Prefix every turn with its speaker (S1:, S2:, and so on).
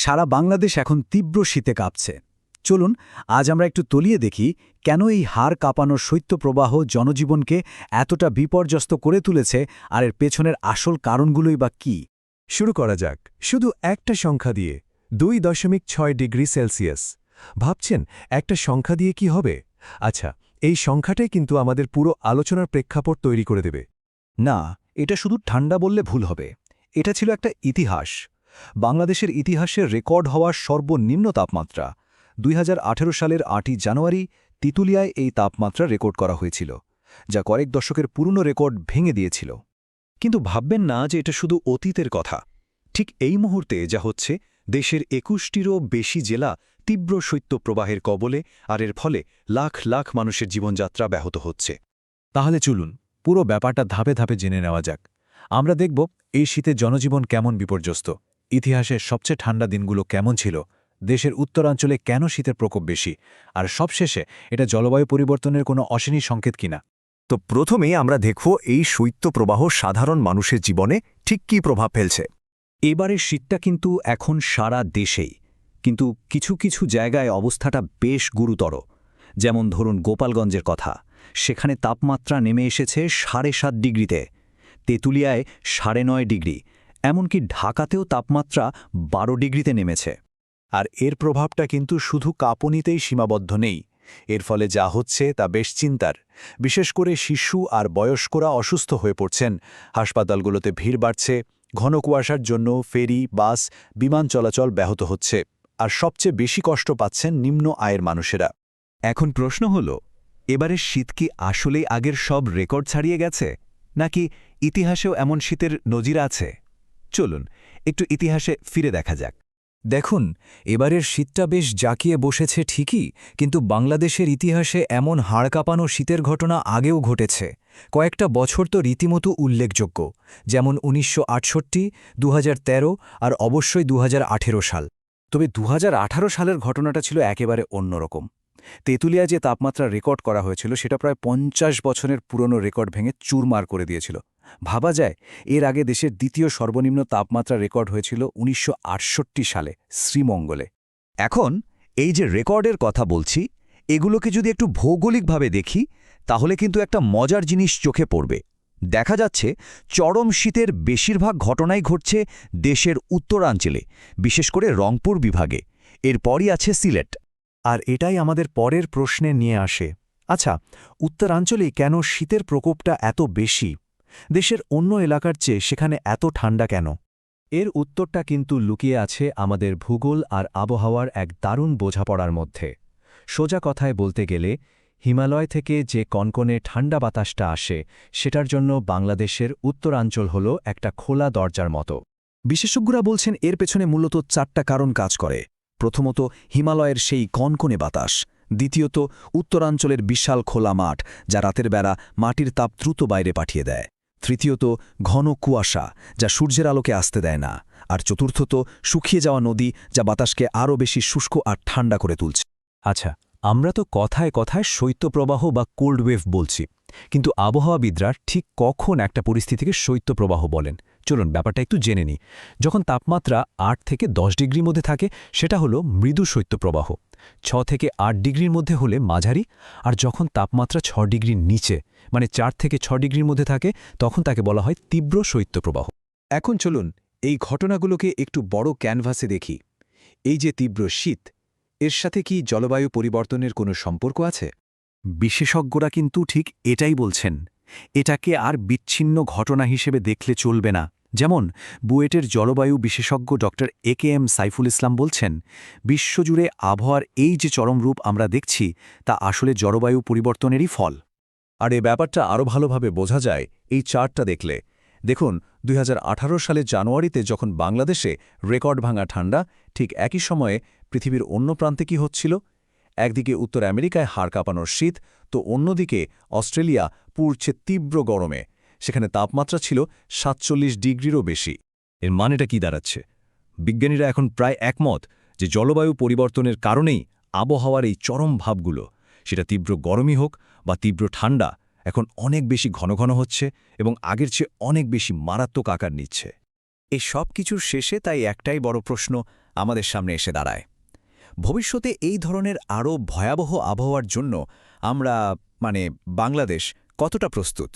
S1: সারা বাংলাদেশ এখন তীব্র শীতে কাঁপছে। চলুন, আজ আমরা একটু তলিয়ে দেখি কেন এই হাড় কাঁপানোর শৈত্যপ্রবাহ জনজীবনকে এতটা বিপর্যস্ত করে তুলেছে আর এর পেছনের আসল কারণগুলোই বা কী?
S2: শুরু করা যাক। শুধু একটা সংখ্যা দিয়ে, দুই দশমিক ছয় ডিগ্রি সেলসিয়াস। ভাবছেন, একটা সংখ্যা দিয়ে কি হবে? আচ্ছা এই সংখ্যাটাই কিন্তু আমাদের পুরো আলোচনার প্রেক্ষাপট তৈরি করে দেবে।
S1: না, এটা শুধু ঠান্ডা বললে ভুল হবে। এটা ছিল একটা ইতিহাস। বাংলাদেশের ইতিহাসের রেকর্ড হওয়ার সর্বনিম্ন তাপমাত্রা। দুই হাজার আঠেরো সালের আটই জানুয়ারি তিতুলিয়ায় এই তাপমাত্রা রেকর্ড করা হয়েছিল, যা কয়েক দশকের পুরনো রেকর্ড ভেঙে দিয়েছিল। কিন্তু ভাববেন না যে এটা শুধু অতীতের কথা। ঠিক এই মুহূর্তে যা হচ্ছে, দেশের একুশটিরও বেশি জেলা তীব্র শৈত্যপ্রবাহের কবলে আর এর ফলে লাখ লাখ মানুষের জীবনযাত্রা ব্যাহত হচ্ছে। তাহলে চলুন, পুরো ব্যাপারটা ধাপে ধাপে জেনে নেওয়া যাক। আমরা দেখব, এই শীতে জনজীবন কেমন বিপর্যস্ত। ইতিহাসের সবচেয়ে ঠান্ডা দিনগুলো কেমন ছিল দেশের উত্তরাঞ্চলে কেন শীতের প্রকোপ বেশি আর সবশেষে এটা জলবায়ু পরিবর্তনের কোনো অশনি সংকেত কিনা
S3: তো প্রথমেই আমরা দেখব এই শৈত্যপ্রবাহ সাধারণ মানুষের জীবনে ঠিক কী প্রভাব ফেলছে।
S1: এবারের শীতটা কিন্তু এখন সারা দেশেই কিন্তু কিছু কিছু জায়গায় অবস্থাটা বেশ গুরুতর। যেমন ধরুন গোপালগঞ্জের কথা সেখানে তাপমাত্রা নেমে এসেছে সাড়ে সাত ডিগ্রিতে তেঁতুলিয়ায় সাড়ে নয় ডিগ্রি এমনকি ঢাকাতেও তাপমাত্রা বারো ডিগ্রিতে নেমেছে।
S2: আর এর প্রভাবটা কিন্তু শুধু কাঁপুনিতেই সীমাবদ্ধ নেই। এর ফলে যা হচ্ছে তা বেশ চিন্তার। বিশেষ করে শিশু আর বয়স্করা অসুস্থ হয়ে পড়ছেন। হাসপাতালগুলোতে ভিড় বাড়ছে, ঘন কুয়াশার জন্য ফেরি, বাস, বিমান চলাচল ব্যাহত হচ্ছে, আর সবচেয়ে বেশি কষ্ট পাচ্ছেন নিম্ন আয়ের মানুষেরা।
S3: এখন প্রশ্ন হল এবারের শীত কি আসলেই আগের সব রেকর্ড ছাড়িয়ে গেছে? নাকি ইতিহাসেও এমন শীতের নজির আছে? চলুন, একটু ইতিহাসে ফিরে দেখা যাক।
S1: দেখুন, এবারের শীতটা বেশ জাঁকিয়ে বসেছে ঠিকই, কিন্তু বাংলাদেশের ইতিহাসে এমন হাড় কাঁপানো শীতের ঘটনা আগেও ঘটেছে। কয়েকটা বছর তো রীতিমতো উল্লেখযোগ্য, যেমন উনিশশো আটষট্টি আর অবশ্যই দুহাজার আঠেরো সাল। তবে দুহাজার আঠারো সালের ঘটনাটা ছিল একেবারে অন্যরকম। তেঁতুলিয়া যে তাপমাত্রা রেকর্ড করা হয়েছিল, সেটা প্রায় পঞ্চাশ বছরের পুরনো রেকর্ড ভেঙে চুরমার করে দিয়েছিল। ভাবা যায়, এর আগে দেশের দ্বিতীয় সর্বনিম্ন তাপমাত্রা রেকর্ড হয়েছিল উনিশশো আটষট্টি সালে, শ্রীমঙ্গলে।
S3: এখন, এই যে রেকর্ডের কথা বলছি, এগুলোকে যদি একটু ভৌগোলিকভাবে দেখি, তাহলে কিন্তু একটা মজার জিনিস চোখে পড়বে। দেখা যাচ্ছে, চরম শীতের বেশিরভাগ ঘটনাই ঘটছে দেশের উত্তরাঞ্চলে, বিশেষ করে রংপুর বিভাগে। এরপরই আছে সিলেট।
S2: আর এটাই আমাদের পরের প্রশ্নে নিয়ে আসে। আচ্ছা উত্তরাঞ্চলে কেন শীতের প্রকোপটা এত বেশি? দেশের অন্য এলাকার চেয়ে সেখানে এত ঠান্ডা কেন? এর উত্তরটা কিন্তু লুকিয়ে আছে আমাদের ভূগোল আর আবহাওয়ার এক দারুণ বোঝাপড়ার মধ্যে। সোজা কথায় বলতে গেলে, হিমালয় থেকে যে কনকনে ঠান্ডা বাতাসটা আসে, সেটার জন্য বাংলাদেশের উত্তরাঞ্চল হল একটা খোলা দরজার মতো।
S1: বিশেষজ্ঞরা বলছেন এর পেছনে মূলত চারটা কারণ কাজ করে। প্রথমত, হিমালয়ের সেই কনকনে বাতাস। দ্বিতীয়ত, উত্তরাঞ্চলের বিশাল খোলা মাঠ, যা রাতের বেলা মাটির তাপ দ্রুত বাইরে পাঠিয়ে দেয়। তৃতীয়ত, ঘন কুয়াশা, যা সূর্যের আলোকে আসতে দেয় না। আর চতুর্থত, শুকিয়ে যাওয়া নদী, যা বাতাসকে আরও বেশি শুষ্ক আর ঠান্ডা করে তুলছে।
S2: আচ্ছা আমরা তো কথায় কথায় শৈত্যপ্রবাহ বা কোল্ড ওয়েভ বলছি, কিন্তু আবহাওয়াবিদরা ঠিক কখন একটা পরিস্থিতিকে শৈত্যপ্রবাহ বলেন? চলুন ব্যাপারটা একটু জেনে নিই। যখন তাপমাত্রা আট থেকে দশ ডিগ্রির মধ্যে থাকে, সেটা হলো মৃদু শৈত্যপ্রবাহ। ছ থেকে আট ডিগ্রির মধ্যে হলে মাঝারি, আর যখন তাপমাত্রা ছ ডিগ্রির নিচে মানে চার থেকে ছ ডিগ্রির মধ্যে থাকে, তখন তাকে বলা হয় তীব্র শৈত্যপ্রবাহ।
S1: এখন চলুন এই ঘটনাগুলোকে একটু বড় ক্যানভাসে দেখি। এই যে তীব্র শীত এর সাথে কি জলবায়ু পরিবর্তনের কোনো সম্পর্ক আছে? বিশেষজ্ঞরা কিন্তু ঠিক এটাই বলছেন। এটাকে আর বিচ্ছিন্ন ঘটনা হিসেবে দেখলে চলবে না। যেমন, বুয়েটের জলবায়ু বিশেষজ্ঞ ড. এ কে এম সাইফুল ইসলাম বলছেন, বিশ্বজুড়ে আবহাওয়ার এই যে চরম রূপ আমরা দেখছি, তা আসলে জলবায়ু পরিবর্তনেরই ফল।
S2: আর এ ব্যাপারটা আরও ভালোভাবে বোঝা যায় এই চার্টটা দেখলে। দেখুন, দুই হাজার আঠারো সালের জানুয়ারিতে যখন বাংলাদেশে রেকর্ড ভাঙা ঠান্ডা, ঠিক একই সময়ে পৃথিবীর অন্য প্রান্তে কি হচ্ছিল? একদিকে উত্তর আমেরিকায় হাড় কাঁপানোর শীত, তো অন্যদিকে অস্ট্রেলিয়া পুড়ছে তীব্র গরমে, সেখানে তাপমাত্রা ছিল সাতচল্লিশ ডিগ্রিরও বেশি। এর মানেটা কি দাঁড়াচ্ছে? বিজ্ঞানীরা এখন প্রায় একমত যে জলবায়ু পরিবর্তনের কারণেই আবহাওয়ার এই চরম ভাবগুলো, সেটা তীব্র গরমই হোক বা তীব্র ঠান্ডা, এখন অনেক বেশি ঘন ঘন হচ্ছে এবং আগের চেয়ে অনেক বেশি মারাত্মক আকার নিচ্ছে।
S1: এই সব কিছুর শেষে তাই একটাই বড় প্রশ্ন
S2: আমাদের সামনে এসে দাঁড়ায়। ভবিষ্যতে এই ধরনের আরও ভয়াবহ আবহাওয়ার জন্য আমরা মানে বাংলাদেশ কতটা প্রস্তুত?